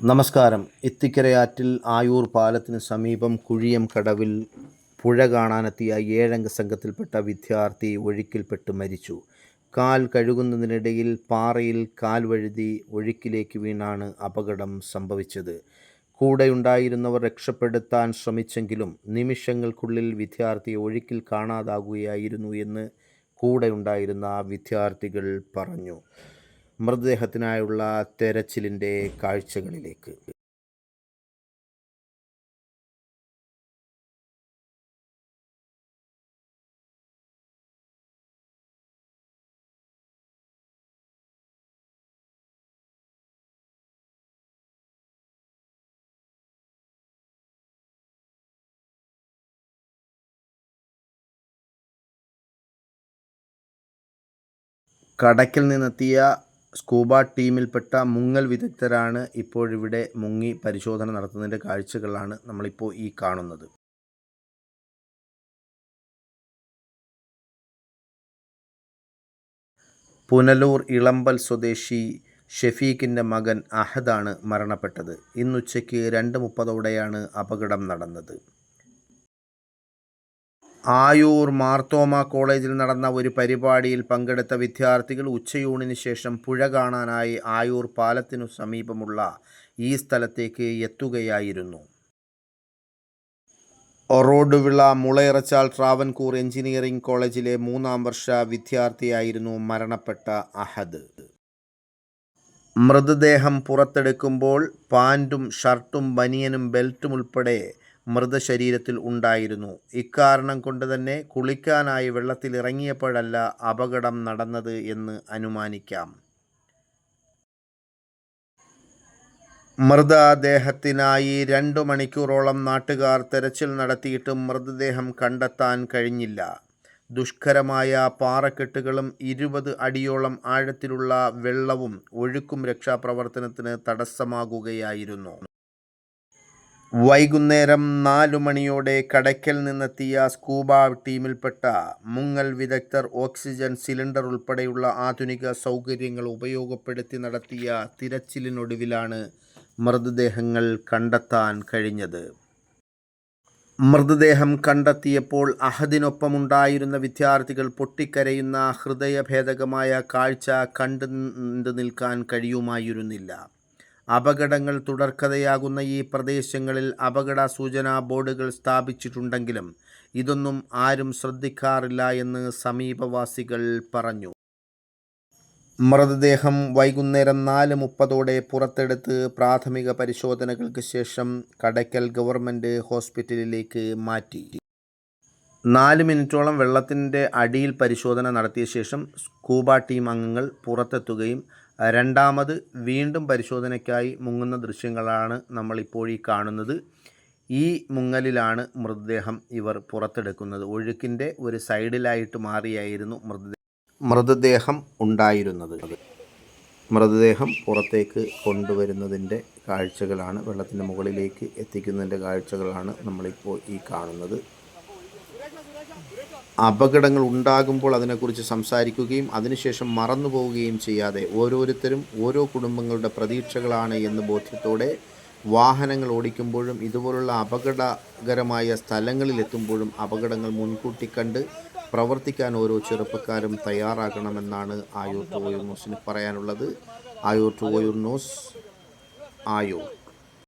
നമസ്കാരം. ഇത്തിക്കരയാറ്റിൽ ആയൂർ പാലത്തിന് സമീപം കുഴിയം കടവിൽ പുഴ കാണാനെത്തിയ ഏഴംഗ സംഘത്തിൽപ്പെട്ട വിദ്യാർത്ഥി ഒഴുക്കിൽപ്പെട്ട് മരിച്ചു. കാൽ കഴുകുന്നതിനിടയിൽ പാറയിൽ കാൽ വഴുതി ഒഴുക്കിലേക്ക് വീണാണ് അപകടം സംഭവിച്ചത്. കൂടെയുണ്ടായിരുന്നവർ രക്ഷപ്പെടുത്താൻ ശ്രമിച്ചെങ്കിലും നിമിഷങ്ങൾക്കുള്ളിൽ വിദ്യാർത്ഥി ഒഴുക്കിൽ കാണാതാകുകയായിരുന്നു എന്ന് കൂടെയുണ്ടായിരുന്ന വിദ്യാർത്ഥികൾ പറഞ്ഞു. മൃതദേഹത്തിനായുള്ള തെരച്ചിലിന്റെ കാഴ്ചകളിലേക്ക്. കടക്കിൽ നിന്നെത്തിയ സ്കൂബ ടീമിൽപ്പെട്ട മുങ്ങൽ വിദഗ്ധരാണ് ഇപ്പോഴിവിടെ മുങ്ങി പരിശോധന നടത്തുന്നതിന്റെ കാഴ്ചകളാണ് നമ്മളിപ്പോൾ ഈ കാണുന്നത്. പുനലൂർ ഇളമ്പൽ സ്വദേശി ഷെഫീഖിന്റെ മകൻ അഹദാണ് മരണപ്പെട്ടത്. ഇന്നുച്ചയ്ക്ക് രണ്ട് മുപ്പതോടെയാണ് അപകടം നടന്നത്. ആയൂർ മാർത്തോമ കോളേജിൽ നടന്ന ഒരു പരിപാടിയിൽ പങ്കെടുത്ത വിദ്യാർത്ഥികൾ ഉച്ചയൂണിന് ശേഷം പുഴ കാണാനായി ആയൂർ പാലത്തിനു സമീപമുള്ള ഈ സ്ഥലത്തേക്ക് എത്തുകയായിരുന്നു. റോഡുവിള മുളയിറച്ചാൽ ട്രാവൻകൂർ എഞ്ചിനീയറിംഗ് കോളേജിലെ മൂന്നാം വർഷ വിദ്യാർത്ഥിയായിരുന്നു മരണപ്പെട്ട അഹദ്. മൃതദേഹം പുറത്തെടുക്കുമ്പോൾ പാന്റും ഷർട്ടും ബനിയനും ബെൽറ്റും ഉൾപ്പെടെ മൃതശരീരത്തിൽ ഉണ്ടായിരുന്നു. ഇക്കാരണം കൊണ്ട് തന്നെ കുളിക്കാനായി വെള്ളത്തിൽ ഇറങ്ങിയപ്പോഴല്ല അപകടം നടന്നത് എന്ന് അനുമാനിക്കാം. മൃതദേഹത്തിനായി രണ്ടു മണിക്കൂറോളം നാട്ടുകാർ തെരച്ചിൽ നടത്തിയിട്ടും മൃതദേഹം കണ്ടെത്താൻ കഴിഞ്ഞില്ല. ദുഷ്കരമായ പാറക്കെട്ടുകളും ഇരുപത് അടിയോളം ആഴത്തിലുള്ള വെള്ളവും ഒഴുക്കും രക്ഷാപ്രവർത്തനത്തിന് തടസ്സമാകുകയായിരുന്നു. വൈകുന്നേരം നാലു മണിയോടെ കടയ്ക്കൽ നിന്നെത്തിയ സ്കൂബ ടീമിൽപ്പെട്ട മുങ്ങൽ വിദഗ്ധർ ഓക്സിജൻ സിലിണ്ടർ ഉൾപ്പെടെയുള്ള ആധുനിക സൗകര്യങ്ങൾ ഉപയോഗപ്പെടുത്തി നടത്തിയ തിരച്ചിലിനൊടുവിലാണ് മൃതദേഹങ്ങൾ കണ്ടെത്താൻ കഴിഞ്ഞത്. മൃതദേഹം കണ്ടെത്തിയപ്പോൾ അഹദിനൊപ്പമുണ്ടായിരുന്ന വിദ്യാർത്ഥികൾ പൊട്ടിക്കരയുന്ന ഹൃദയഭേദകമായ കാഴ്ച കണ്ടു നിൽക്കാൻ കഴിയുമായിരുന്നില്ല. അപകടങ്ങൾ തുടർക്കഥയാകുന്ന ഈ പ്രദേശങ്ങളിൽ അപകട സൂചനാ ബോർഡുകൾ സ്ഥാപിച്ചിട്ടുണ്ടെങ്കിലും ഇതൊന്നും ആരും ശ്രദ്ധിക്കാറില്ല എന്ന് സമീപവാസികൾ പറഞ്ഞു. മൃതദേഹം വൈകുന്നേരം നാല് മുപ്പതോടെ പുറത്തെടുത്ത് പ്രാഥമിക പരിശോധനകൾക്ക് ശേഷം കടയ്ക്കൽ ഗവൺമെന്റ് ഹോസ്പിറ്റലിലേക്ക് മാറ്റി. നാല് മിനിറ്റോളം വെള്ളത്തിന്റെ അടിയിൽ പരിശോധന നടത്തിയ ശേഷം സ്കൂബ ടീം അംഗങ്ങൾ പുറത്തെത്തുകയും രണ്ടാമത് വീണ്ടും പരിശോധനയ്ക്കായി മുങ്ങുന്ന ദൃശ്യങ്ങളാണ് നമ്മളിപ്പോൾ ഈ കാണുന്നത്. ഈ മുങ്ങലിലാണ് മൃതദേഹം ഇവർ പുറത്തെടുക്കുന്നത്. ഒഴുക്കിന്റെ ഒരു സൈഡിലായിട്ട് മാറിയായിരുന്നു മൃതദേഹം മൃതദേഹം ഉണ്ടായിരുന്നത്. മൃതദേഹം പുറത്തേക്ക് കൊണ്ടുവരുന്നതിന്റെ കാഴ്ചകളാണ് വെള്ളത്തിന്റെ മുകളിലേക്ക് എത്തിക്കുന്നതിന്റെ കാഴ്ചകളാണ് നമ്മളിപ്പോൾ ഈ കാണുന്നത്. അപകടങ്ങൾ ഉണ്ടാകുമ്പോൾ അതിനെക്കുറിച്ച് സംസാരിക്കുകയും അതിനുശേഷം മറന്നു പോവുകയും ചെയ്യാതെ ഓരോരുത്തരും ഓരോ കുടുംബങ്ങളുടെ പ്രതീക്ഷകളാണ് എന്ന് ബോധ്യത്തോടെ വാഹനങ്ങൾ ഓടിക്കുമ്പോഴും ഇതുപോലുള്ള അപകടകരമായ സ്ഥലങ്ങളിലെത്തുമ്പോഴും അപകടങ്ങൾ മുൻകൂട്ടി കണ്ട് പ്രവർത്തിക്കാൻ ഓരോ ചെറുപ്പക്കാരും തയ്യാറാകണമെന്നാണ് ആയൂർ ടു ഓയൂർ ന്യൂസിന് പറയാനുള്ളത്. Ayoor to Oyoor news Ayoor.